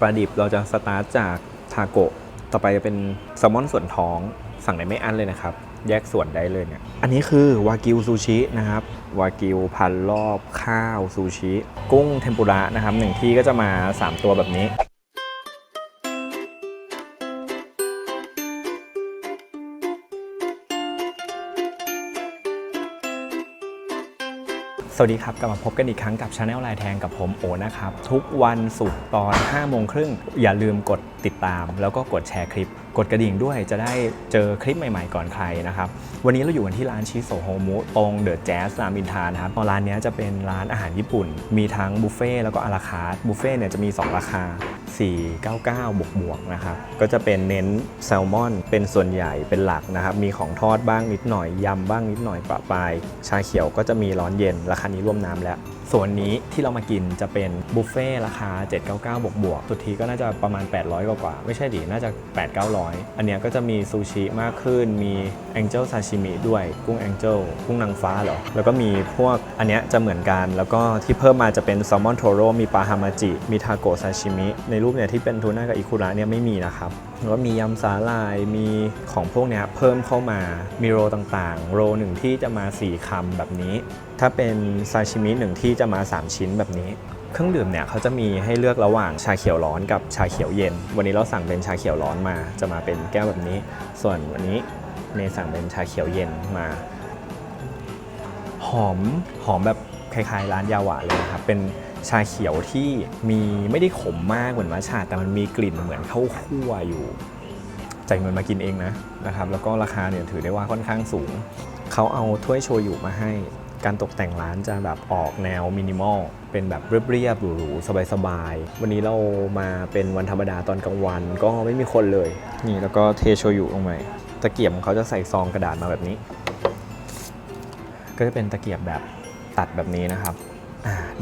ปลาดิบเราจะสตาร์ทจากทาโกะต่อไปจะเป็นแซลมอนส่วนท้องสั่งได้ไม่อั้นเลยนะครับ แยกส่วนได้เลยเนี่ยอันนี้คือวากิวซูชินะครับวากิวพันรอบข้าวซูชิ กุ้งเทมปุระนะครับหนึ่งที่ก็จะมา 3 ตัวแบบนี้ สวัสดีครับ กลับมาพบกันอีกครั้งกับช anel ลายแทงกับผมโอนะครับ ทุกวันศุกร์ตอน5โมงครึ่งอย่าลืมกดติดตาม แล้วก็กดแชร์คลิป กดกระดิ่งด้วยจะได้เจอคลิปใหม่ๆ ก่อนใครนะครับ วันนี้เราอยู่กันที่ร้านชิโซโฮมุตรงเดอะแจ๊สรามอินทานะครับร้านนี้จะเป็นร้านอาหารญี่ปุ่น มีทั้งบุฟเฟ่แล้วก็อาราคาร์ทบุฟเฟ่เนี่ยจะมี 2 ราคา 499 บวกบวกนะครับ ก็จะเป็นเน้นแซลมอนเป็นส่วนใหญ่เป็นหลักนะครับ มีของทอดบ้างนิดหน่อย ยำบ้างนิดหน่อยปะปาย ชาเขียวก็จะมีร้อนเย็น ราคานี้รวมน้ำแล้ว ส่วนนี้ที่เรามากินจะเป็นบุฟเฟ่ราคา 799 บวกบวกสุดทีก็น่าจะประมาณ 800 กว่ากว่าๆไม่ใช่ดิ น่าจะ 8 900 อันเนี้ยก็จะมีซูชิมากขึ้น มีแองเจิลซาชิมิด้วย กุ้งแองเจิลกุ้งนางฟ้าเหรอ แล้วก็มีพวกอันเนี้ยจะเหมือนกัน แล้วก็ที่เพิ่มมาจะเป็นแซลมอนโทโร่ มีปลาฮามาจิ มีทาโกะซาชิมิในรูปเนี่ยที่เป็นทูน่ากับอิคุระเนี่ยไม่มีนะครับแล้วมียำสาลายมีของพวกเนี้ยเพิ่มเข้ามามีโรต่างๆ โรหนึ่งที่จะมา 4คำแบบนี้ ถ้าเป็นซาชิมิหนึ่งที่จะมา 3 ชิ้นแบบนี้ เครื่องดื่มเนี่ยเขาจะมีให้เลือกระหว่างชาเขียวร้อนกับชาเขียวเย็น วันนี้เราสั่งเป็นชาเขียวร้อนมา จะมาเป็นแก้วแบบนี้ ส่วนวันนี้เนยสั่งเป็นชาเขียวเย็นมา หอมหอมแบบคล้ายๆร้านยาหวานเลยครับเป็น ชาเขียวที่มีไม่ได้ขมมากเหมือนมัทฉะแต่มันมีกลิ่นเหมือนข้าวคั่วอยู่จ่ายเงินมากินเองนะนะครับ แล้วก็ราคาเนี่ยถือได้ว่าค่อนข้างสูง เขาเอาถ้วยโชยุมาให้การตกแต่งร้านจะแบบออกแนวมินิมอล เป็นแบบเรียบๆหรูๆสบายๆ วันนี้เรามาเป็นวันธรรมดาตอนกลางวันก็ไม่มีคนเลย นี่แล้วก็เทโชยุลงไปตะเกียบของเขาจะใส่ซองกระดาษมาแบบนี้ ก็จะเป็นตะเกียบแบบตัดแบบนี้นะครับ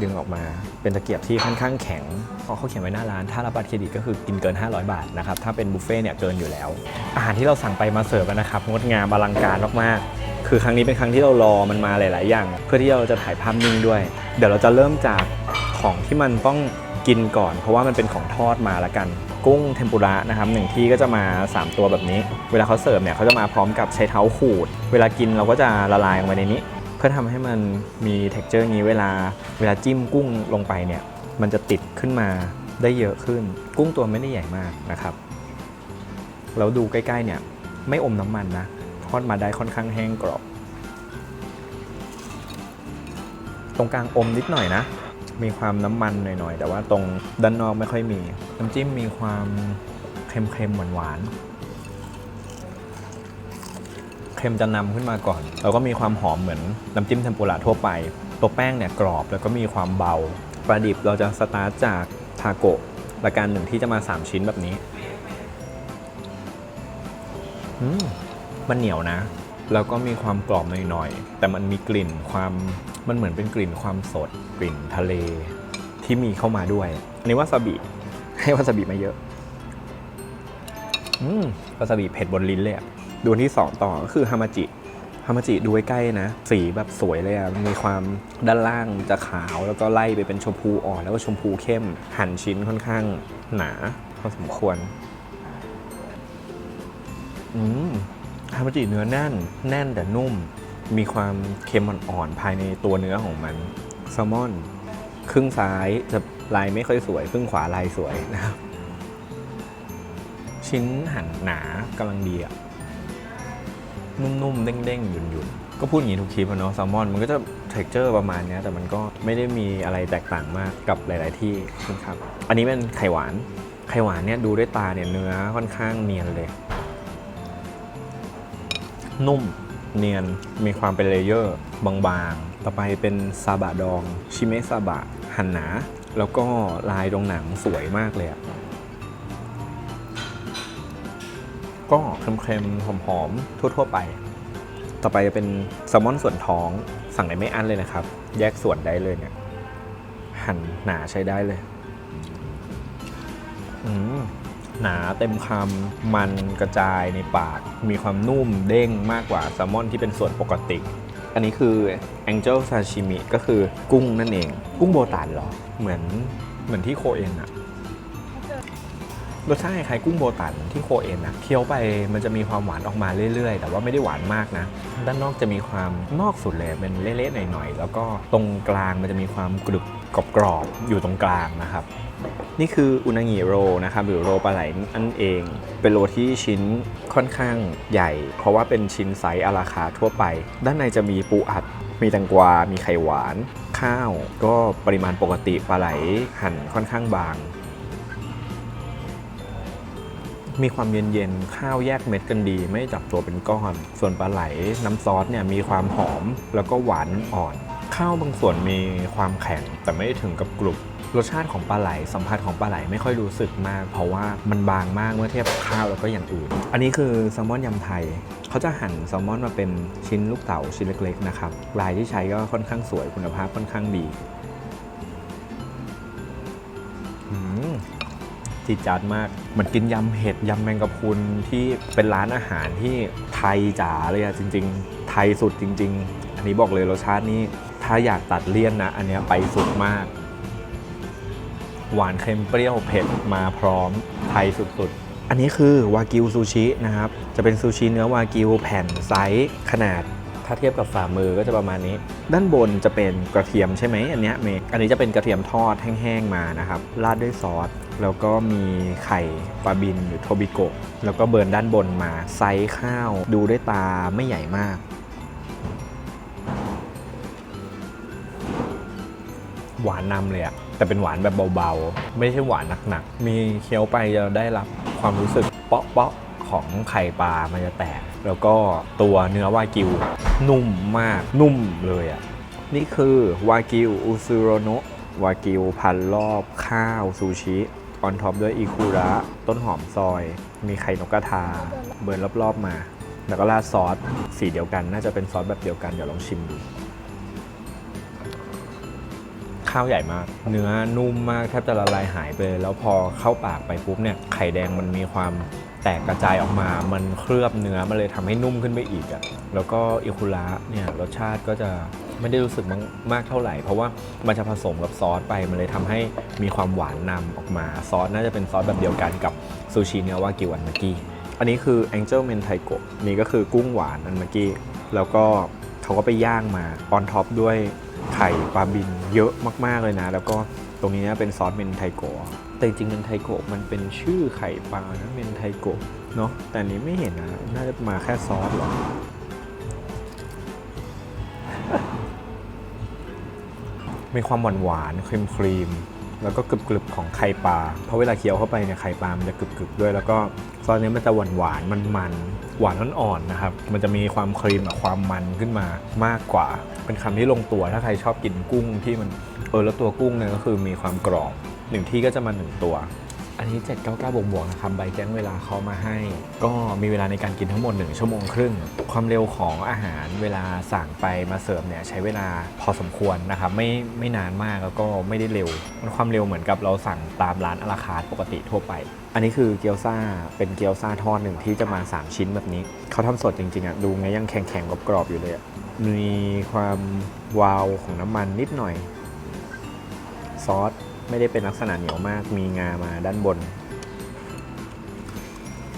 ดึงออกมาเป็นตะเกียบที่ค่อนข้างแข็งเพราะเขาเขียนไว้หน้าร้าน ถ้ารับบัตรเครดิตก็คือกินเกิน 500 บาทนะครับ ถ้าเป็นบุฟเฟ่เนี่ยเกินอยู่แล้ว อาหารที่เราสั่งไปมาเสิร์ฟนะครับงดงามอลังการมากๆ คือครั้งนี้เป็นครั้งที่เรารอมันมาหลาย ๆ อย่าง เพื่อที่เราจะถ่ายภาพนิ่งด้วย เดี๋ยวเราจะเริ่มจากของที่มันต้องกินก่อน เพราะว่ามันเป็นของทอดมาละกัน กุ้งเทมปุระนะครับหนึ่งที่ก็จะมา 3 ตัวแบบนี้ เวลาเขาเสิร์ฟเนี่ยเขาจะมาพร้อมกับใช้เท้าขูด เวลากินเราก็จะละลายลงไปในนี้ เพื่อทำให้มันมี t e x t อร์นี้เวลาเวลาจิ้มกุ้งลงไปเนี่ยมันจะติดขึ้นมาได้เยอะขึ้น กุ้งตัวไม่ได้ใหญ่มากนะครับแล้วดูใกล้ๆเนี่ยไม่อมน้ำมันนะทอดมาได้ค่อนข้างแห้งกรอบ ตรงกลางอมนิดหน่อยนะ มีความน้ำมันหน่อยๆ แต่ว่าตรงด้านนอกไม่ค่อยมี น้ำจิ้มมีความเค็มๆหวานๆ เค็มจะนำขึ้นมาก่อน แล้วก็มีความหอมเหมือนน้ำจิ้มเทมปุระทั่วไป ตัวแป้งเนี่ยกรอบแล้วก็มีความเบา ปลาดิบเราจะสตาร์ทจากทาโกะละกันหนึ่งที่จะมา 3 ชิ้นแบบนี้มมันเหนียวนะ แล้วก็มีความกรอบหน่อยๆ แต่มันมีกลิ่นความมันเหมือนเป็นกลิ่นความสด กลิ่นทะเลที่มีเข้ามาด้วย อันนี้วาซาบิให้วาซาบิมาเยอะ อืมวาซาบิเผ็ดบนลิ้นเลยอะ ดูนที่ 2 ต่อก็คือฮามาจิฮามาจิดูใกล้ๆนะ สีแบบสวยเลยอะมีความด้านล่างจะขาวแล้วก็ไล่ไปเป็นชมพูอ่อนแล้วก็ชมพูเข้ม หั่นชิ้นค่อนข้างหนาพอสมควร อืมฮามาจิเนื้อแน่น แน่นแต่นุ่ม มีความเค็มอ่อนๆภายในตัวเนื้อของมันแซลมอน ครึ่งซ้ายจะลายไม่ค่อยสวย ครึ่งขวาลายสวยนะครับ ชิ้นหั่นหนากำลังดีอะ นุ่มๆ เด้งๆหยุ่นๆ ก็พูดอย่างนี้ทุกคลิปอะเนาะแซลมอนมันก็จะเท็กเจอร์ประมาณเนี้ยแต่มันก็ไม่ได้มีอะไรแตกต่างมากกับหลาย ๆ ที่นะครับ อันนี้เป็นไข่หวาน ไข่หวานเนี่ยดูด้วยตาเนี่ยเนื้อค่อนข้างเนียนเลย นุ่มเนียนมีความเป็นเลเยอร์บางๆ ต่อไปเป็นซาบะดอง ชิเมซาบะ หั่นหนา แล้วก็ลายตรงหนังสวยมากเลยอะ ก็เค็มๆ หอมๆ ทั่ว ๆ ไป ต่อไปจะเป็นแซลมอนส่วนท้องสั่งได้ไม่อั้นเลยนะครับ แยกส่วนได้เลยเนี่ย หั่นหนาใช้ได้เลยอืมหนาเต็มคำมันกระจายในปาก มีความนุ่มเด้งมากกว่าแซลมอนที่เป็นส่วนปกติ อันนี้คือ Angel Sashimi ก็คือกุ้งนั่นเอง กุ้งโบตันเหรอ เหมือนเหมือนที่โคเอนอะ รสชาติคล้ายๆกุ้งโบตันที่โคเอ็นนะเคี้ยวไปมันจะมีความหวานออกมาเรื่อยๆ แต่ว่าไม่ได้หวานมากนะ ด้านนอกจะมีความนอกสุดเลยเป็นเละๆหน่อยๆ แล้วก็ตรงกลางมันจะมีความกรึบกรอบๆอยู่ตรงกลางนะครับ นี่คืออุนางิโรนะครับหรือโรปลาไหลนั่นเอง เป็นโรที่ชิ้นค่อนข้างใหญ่ เพราะว่าเป็นชิ้นไซส์อาราคาทั่วไป ด้านในจะมีปูอัดมีแตงกวา มีไข่หวาน ข้าว ก็ปริมาณปกติปลาไหลหั่นค่อนข้างบาง มีความเย็นๆ ข้าวแยกเม็ดกันดี ไม่จับตัวเป็นก้อน ส่วนปลาไหลน้ำซอสเนี่ยมีความหอมแล้วก็หวานอ่อน ข้าวบางส่วนมีความแข็งแต่ไม่ถึงกับกรุบรสชาติของปลาไหลสัมผัสของปลาไหลไม่ค่อยรู้สึกมาก เพราะว่ามันบางมากเมื่อเทียบกับข้าวแล้วก็อย่างอื่น อันนี้คือแซลมอนยำไทย เขาจะหั่นแซลมอนมาเป็นชิ้นลูกเต๋าชิ้นเล็กๆนะครับลายที่ใช้ก็ค่อนข้างสวยคุณภาพค่อนข้างดี จิดจัดมาก เหมือนกินยำเห็ดยำแมงกะพรุนที่เป็นร้านอาหารที่ไทยจ๋าเลยอะจริง ๆ ไทยสุดจริง ๆ อันนี้บอกเลยรสชาตินี้ถ้าอยากตัดเลี่ยนนะ อันนี้ไปสุดมาก หวานเค็มเปรี้ยวเผ็ดมาพร้อมไทยสุด ๆอันนี้คือวากิวซูชินะครับ จะเป็นซูชิเนื้อวากิวแผ่นไซส์ขนาด ถ้าเทียบกับฝ่ามือก็จะประมาณนี้ ด้านบนจะเป็นกระเทียมใช่ไหมอันนี้เมอันนี้จะเป็นกระเทียมทอดแห้งๆมานะครับ ราดด้วยซอส แล้วก็มีไข่ปลาบินหรือโทบิโกะแล้วก็เบิร์นด้านบนมาไซส์ข้าวดูด้วยตาไม่ใหญ่มาก หวานนำเลยอะแต่เป็นหวานแบบเบาๆ ไม่ใช่หวานหนักๆ มีเคี้ยวไปจะได้รับความรู้สึกเปาะๆของไข่ปลามันจะแตก แล้วก็ตัวเนื้อวากิว นุ่มมากนุ่มเลยอะนี่คือวากิวอุซุโรโนะวากิวพันรอบข้าวซูชิ ออนท็อปด้วยอิคุระต้นหอมซอย มีไข่นกกระทา เบิร์นรอบๆมา แล้วก็ราดซอสสีเดียวกัน น่าจะเป็นซอสแบบเดียวกันเดี๋ยวลองชิมดูข้าวใหญ่มาก เนื้อนุ่มมากแทบจะละลายหายไปแล้วพอเข้าปากไปปุ๊บเนี่ยไข่แดงมันมีความแตกกระจายออกมา มันเคลือบเนื้อมันเลยทำให้นุ่มขึ้นไปอีกอะ่ะแล้วก็อิคุระเนี่ยรสชาติก็จะ ไม่ได้รู้สึกมากมากเท่าไหร่ เพราะว่ามันจะผสมกับซอสไปมันเลยทำให้มีความหวานนำออกมาซอสน่าจะเป็นซอสแบบเดียวกันกับซูชิเนื้อวากิวอันเมื่อกี้อันนี้คือ Angel m e n t a i k o นี่ก็คือกุ้งหวานอันเมื่อกี้ แล้วก็เขาก็ไปย่างมาออนท็อปด้วยไข่ปลาบินเยอะมาก ๆ เลยนะ แล้วก็ตรงนี้เนี่ยเป็นซอสเมนไทโกะแต่จริงๆเมนไทโกะมันเป็นชื่อไข่ปลานะเมนไทโกะเนาะแต่นนี้ไม่เห็นนะ น่าจะมาแค่ซอสหรอ มีความหวานหวานครีมครีมแล้วก็กรึบกรึบของไข่ปลา เพราะเวลาเคี้ยวเข้าไปเนี่ยไข่ปลามันจะกรึบๆด้วย แล้วก็ซอสเนี้ยมันจะหวานหวานมันมันๆหวานอ่อนๆนะครับ มันจะมีความครีมกับความมันขึ้นมามากกว่า เป็นคำที่ลงตัวถ้าใครชอบกินกุ้งที่มันเออแล้วตัวกุ้งเนี่ยก็คือมีความกรอบหนึ่งที่ก็จะมาหนึ่งตัว อันนี้ 799 บวกบวกนะครับใบแจ้งเวลาเขามาให้ ก็มีเวลาในการกินทั้งหมด 1 ชั่วโมงครึ่ง ความเร็วของอาหารเวลาสั่งไปมาเสิร์ฟเนี่ยใช้เวลาพอสมควรนะครับไม่ไม่นานมากแล้วก็ไม่ได้เร็ว มันความเร็วเหมือนกับเราสั่งตามร้านอาราคาร์ปกติทั่วไป อันนี้คือเกี๊ยวซ่าเป็นเกี๊ยวซ่าทอดหนึ่งที่จะมา 3 ชิ้นแบบนี้เขาทำสดจริงๆอะดูไงยังแข็งๆกรอบๆอยู่เลยอะมีความวาวของน้ำมันนิดหน่อยซอส ไม่ได้เป็นลักษณะเหนียวมาก มีงามาด้านบน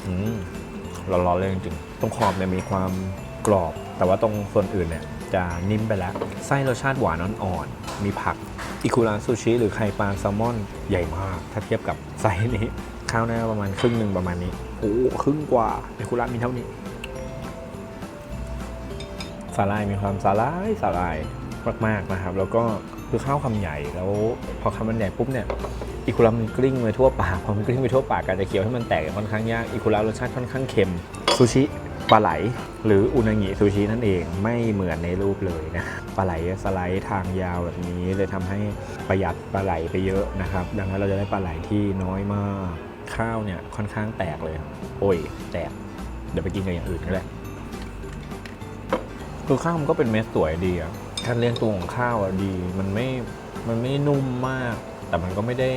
อืมร้อนๆเลยจริงๆตรงขอบเนี่ยมีความกรอบ แต่ว่าตรงส่วนอื่นเนี่ย จะนิ่มไปแล้ว ไส้รสชาติหวานอ่อนๆ มีผัก อิคุระซูชิ หรือไข่ปลาแซลมอนใหญ่มาก ถ้าเทียบกับไส้นี้ ข้าวหน้าประมาณครึ่งหนึ่งประมาณนี้โอ้ครึ่งกว่าอิคุระมีเท่านี้สาลายมีความสาลายสาลายมากๆนะครับ แล้วก็ คือข้าวคำใหญ่แล้วพอคำมันใหญ่ปุ๊บเนี่ยอิคุระมันกลิ้งไปทั่วปากพอมันกลิ้งไปทั่วปากการจะเคี้ยวให้มันแตกค่อนข้างยากอิคุระรสชาติค่อนข้างเค็มซูชิปลาไหล หรืออุนางิซูชินั่นเองไม่เหมือนในรูปเลยนะปลาไหลสไลด์ทางยาวแบบนี้เลยทำให้ประหยัดปลาไหลไปเยอะนะครับ ดังนั้นเราจะได้ปลาไหลที่น้อยมากข้าวเนี่ยค่อนข้างแตกเลย โอ้ย แตก เดี๋ยวไปกินกับอย่างอื่นก็ได้คือข้าวมันก็เป็นเม็ดสวยดีอะ การเรียงตัวของข้าวอะดี มันไม่ มันไม่นุ่มมาก แต่มันก็ไม่ได้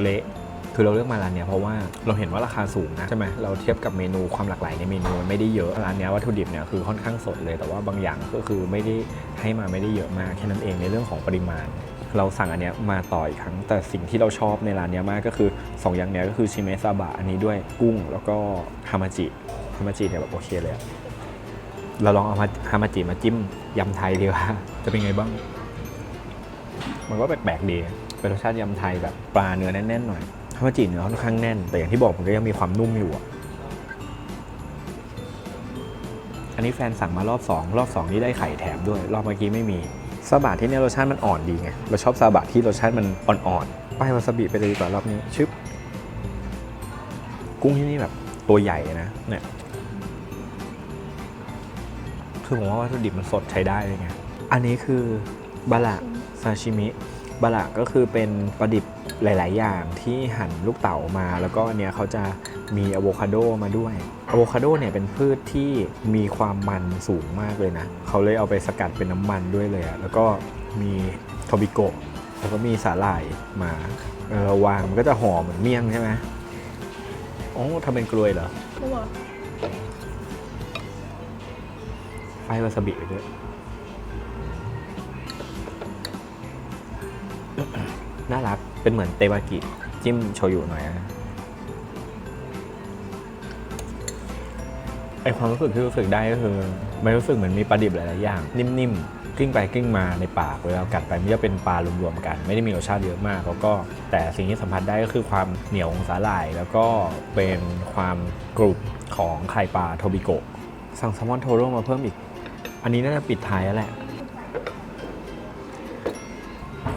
เละคือเราเลือกมาร้านเนี้ยเพราะว่าเราเห็นว่าราคาสูงนะใช่ไหมเราเทียบกับเมนูความหลากหลายในเมนูมันไม่ได้เยอะร้านเนี้ยวัตถุดิบเนี่ยคือค่อนข้างสดเลยแต่ว่าบางอย่างก็คือไม่ได้ให้มาไม่ได้เยอะมากแค่นั้นเองในเรื่องของปริมาณ เราสั่งอันเนี้ยมาต่ออีกครั้ง แต่สิ่งที่เราชอบในร้านเนี้ยมากก็คือ 2 อย่างเนี้ยก็คือชิเมซาบะอันนี้ด้วยกุ้งแล้วก็ฮามาจิฮามาจิเนี่ยแบบโอเคเลยอะ เราลองเอามาฮามาจิมาจิ้มยำไทยดีกว่า จะเป็นไงบ้าง มันก็แปลกๆดี เป็นรสชาติยำไทยแบบปลาเนื้อแน่นๆหน่อยฮามาจิเนื้อค่อนข้างแน่น แต่อย่างที่บอกมันก็ยังมีความนุ่มอยู่อะอันนี้แฟนสั่งมารอบ 2 รอบ 2 นี่ได้ไข่แถมด้วย รอบเมื่อกี้ไม่มีซาบะที่เนี่ยรสชาติมันอ่อนดีไง เราชอบซาบะที่รสชาติมันอ่อนๆป้ายวาซาบิไปเลยดีกว่ารอบนี้ชึบกุ้งที่นี่แบบตัวใหญ่นะเนี่ย คือผมว่าวัตถุดิบมันสดใช้ได้เลยไงอันนี้คือบาระซาชิมิบาระก็คือเป็นปลาดิบหลาย ๆ อย่างที่หั่นลูกเต๋ามา แล้วก็อันเนี้ยเขาจะมีอะโวคาโดมาด้วยอะโวคาโดเนี่ยเป็นพืชที่มีความมันสูงมากเลยนะ เขาเลยเอาไปสกัดเป็นน้ำมันด้วยเลยอะแล้วก็มีโทบิโกะแล้วก็มีสาหร่ายมาเออวางมันก็จะหอมเหมือนเมี่ยงใช่ไหมโอ้ทำเป็นกลวยเหรอ ไม่หรอไฟวาซาบิไปด้วย น่ารัก เป็นเหมือนเตวากิ จิ้มโชยุหน่อยนะไอความรู้สึกที่รู้สึกได้ก็คือ มันรู้สึกเหมือนมีปลาดิบหลายๆอย่าง นิ่มๆกลิ้งไปกลิ้งมาในปากเวลากัดไปมันจะเป็นปลารวมๆกัน ไม่ได้มีรสชาติเยอะมาก แล้วก็แต่สิ่งที่สัมผัสได้ก็คือความเหนียวของสาหร่าย แล้วก็เป็นความกรุบของไข่ปลาโทบิโกะสั่งแซลมอนโทโร่มาเพิ่มอีก อันนี้น่าจะปิดท้ายแล้วแหละ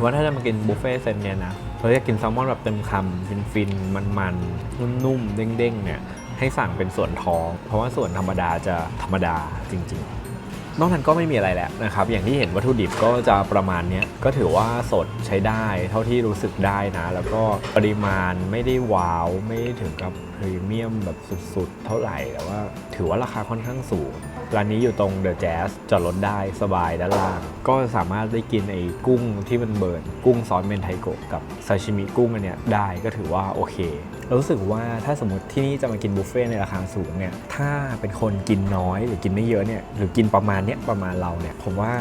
ว่าถ้าจะมากินบุฟเฟ่ต์เซตเนี่ยนะเราจะกินแซลมอนแบบเต็มคำฟินฟินมันมันๆนุ่มๆ เด้งๆ เนี่ย ให้สั่งเป็นส่วนท้อง เพราะว่าส่วนธรรมดาจะธรรมดาจริง ๆ นอกนั้นก็ไม่มีอะไรแล้วนะครับ อย่างที่เห็นวัตถุดิบก็จะประมาณนี้ก็ถือว่าสดใช้ได้เท่าที่รู้สึกได้นะ แล้วก็ปริมาณไม่ได้ว้าว ไม่ถึงกับพรีเมียมแบบสุดๆ เท่าไหร่แต่ว่าถือว่าราคาค่อนข้างสูง ร้านนี้อยู่ตรงเดอะแจ๊สจอดรถได้สบายด้านล่าง ก็สามารถได้กินไอ้กุ้งที่มันเบิร์นกุ้งซอสเมนไทโกะกับซาชิมิกุ้งอันเนี้ยได้ก็ถือว่าโอเครู้สึกว่าถ้าสมมติที่นี่จะมากินบุฟเฟ่ต์ในราคาสูงเนี่ยถ้าเป็นคนกินน้อยหรือกินไม่เยอะเนี่ยหรือกินประมาณเนี้ยประมาณเราเนี่ยผมว่า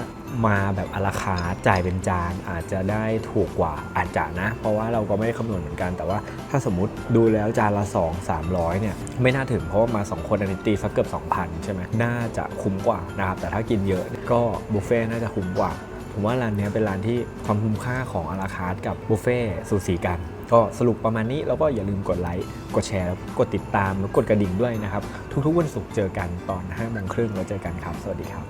มาแบบอาราคาร์ทจ่ายเป็นจานอาจจะได้ถูกกว่าอาจจะนะ เพราะว่าเราก็ไม่ได้คำนวณเหมือนกัน แต่ว่าถ้าสมมติดูแล้วจานละ 2 300เนี่ยไม่น่าถึงเพราะว่ามา 2 คนอันนี้ตีสักเกือบ 2,000 ใช่ไหมน่าจะคุ้มกว่านะครับแต่ถ้ากินเยอะก็บุฟเฟ่ต์น่าจะคุ้มกว่าผมว่าร้านนี้เป็นร้านที่ความคุ้มค่าของอาราคาร์กับบุฟเฟ่สูสีกัน ก็สรุปประมาณนี้แล้วก็อย่าลืมกดไลค์กดแชร์แล้วกดติดตามแล้วกดกระดิ่งด้วยนะครับ ทุกๆวันศุกร์เจอกันตอน5โมงครึ่งแล้วเจอกันครับ สวัสดีครับ